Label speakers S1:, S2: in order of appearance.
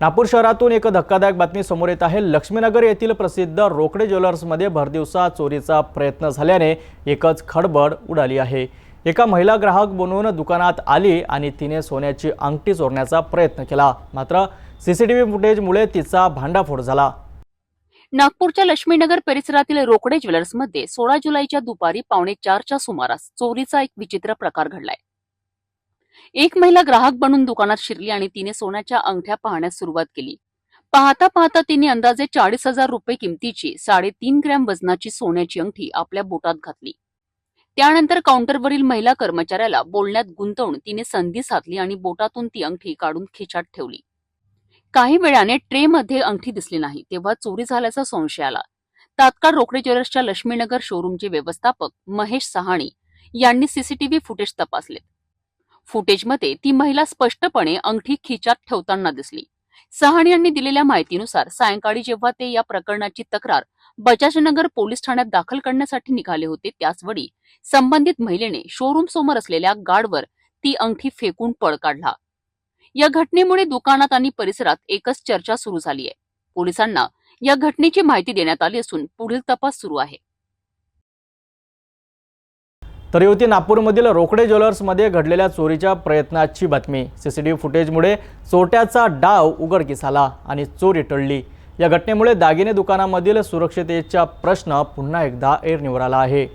S1: नागपूर शहरातून एक धक्कादायक बातमी समोर येत आहे. लक्ष्मीनगर येथील प्रसिद्ध रोकडे ज्वेलर्समध्ये भरदिवसा चोरीचा प्रयत्न झाल्याने एकच खडबड उडाली आहे. एका महिला ग्राहक बनवून दुकानात आली आणि तिने सोन्याची अंगठी चोरण्याचा प्रयत्न केला. मात्र सीसीटीव्ही फुटेजमुळे तिचा भांडाफोड झाला.
S2: नागपूरच्या लक्ष्मीनगर परिसरातील रोकडे ज्वेलर्समध्ये सोळा जुलैच्या दुपारी पावणे चारच्या सुमारास चोरीचा एक विचित्र प्रकार घडलाय. एक महिला ग्राहक बनून दुकानात शिरली आणि तिने सोन्याच्या अंगठ्या पाहण्यास सुरुवात केली. पाहता पाहता तिने अंदाजे चाळीस हजार रुपये किमतीची साडेतीन ग्रॅम वजनाची सोन्याची अंगठी आपल्या बोटात घातली. त्यानंतर काउंटरवरील महिला कर्मचाऱ्याला बोलण्यात गुंतवून तिने संधी साधली आणि बोटातून ती अंगठी काढून खिचाट ठेवली. काही वेळाने ट्रेमध्ये अंगठी दिसली नाही तेव्हा चोरी झाल्याचा संशय आला. तात्काळ रोकडे ज्वेलर्सच्या लक्ष्मीनगर शोरूमचे व्यवस्थापक महेश सहाणी यांनी सीसीटीव्ही फुटेज तपासले फुटेजमध्ये ती महिला स्पष्टपणे अंगठी खिचात ठेवताना दिसली. सहाणी यांनी दिलेल्या माहितीनुसार सायंकाळी जेव्हा ते या प्रकरणाची तक्रार बजाजनगर पोलीस ठाण्यात दाखल करण्यासाठी निघाले होते त्याचवेळी संबंधित महिलेने शोरूम समोर असलेल्या गार्डवर ती अंगठी फेकून पळ काढला. या घटनेमुळे दुकानात आणि परिसरात एकच चर्चा सुरू झाली आहे पोलिसांना या घटनेची माहिती देण्यात आली असून पुढील तपास सुरू आहे.
S1: तर होती नागपूरमधील रोकडे ज्वेलर्समध्ये घडलेल्या चोरीच्या प्रयत्नाची बातमी. सी सी टी व्ही फुटेजमुळे चोरट्याचा डाव उघडकीस आला आणि चोरी टळली. या घटनेमुळे दागिने दुकानामधील सुरक्षिततेचा प्रश्न पुन्हा एकदा ऐरणीवर आला आहे.